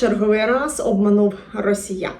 черговий раз обманув росіян.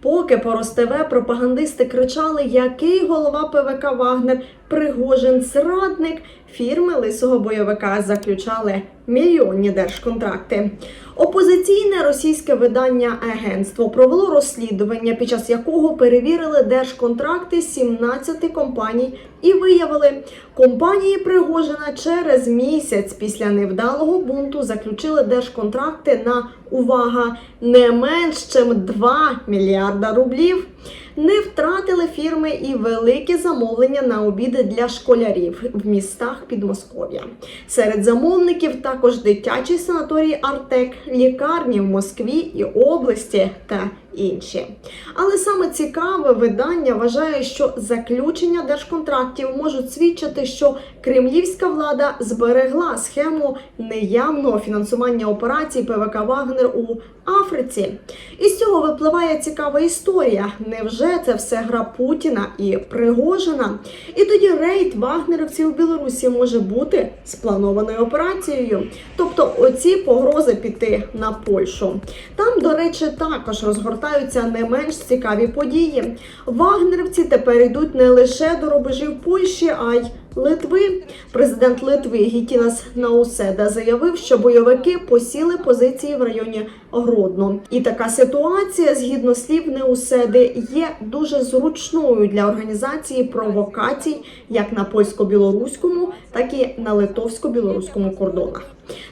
Поки по РосТВ пропагандисти кричали, який голова ПВК Вагнер Пригожин зрадник, фірми лисого бойовика заключали мільйонні держконтракти. Опозиційне російське видання агентство провело розслідування, під час якого перевірили держконтракти 17 компаній і виявили, компанії Пригожина через місяць після невдалого бунту заключили держконтракти на увага не менш чим 2 мільярда рублів. Не втратили фірми і великі замовлення на обіди для школярів в містах Підмосков'я. Серед замовників також дитячий санаторій Артек, лікарні в Москві і області та інші. Але саме цікаве видання вважає, що заключення держконтрактів можуть свідчити, що кремлівська влада зберегла схему неявного фінансування операцій ПВК Вагнер у Африці. Із цього випливає цікава історія. Невже це все гра Путіна і Пригожина? І тоді рейд вагнерівців у Білорусі може бути спланованою операцією. Тобто, оці погрози піти на Польщу. Там, до речі, також розгортаються не менш цікаві події. Вагнерівці тепер йдуть не лише до рубежів Польщі, а й Литви. Президент Литви Гітінас Науседа заявив, що бойовики посіли позиції в районі Гродно. І така ситуація, згідно слів Неуседи, є дуже зручною для організації провокацій як на польсько-білоруському, так і на литовсько-білоруському кордонах.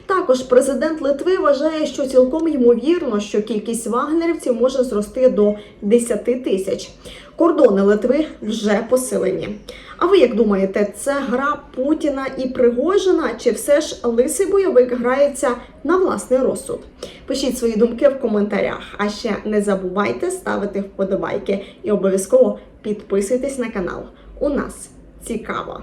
Також президент Литви вважає, що цілком ймовірно, що кількість вагнерівців може зрости до 10 тисяч. Кордони Литви вже посилені. А ви як думаєте, це гра Путіна і Пригожина, чи все ж лисий бойовик грається на власний розсуд? Пишіть свої думки в коментарях. А ще не забувайте ставити вподобайки і обов'язково підписуйтесь на канал. У нас цікаво.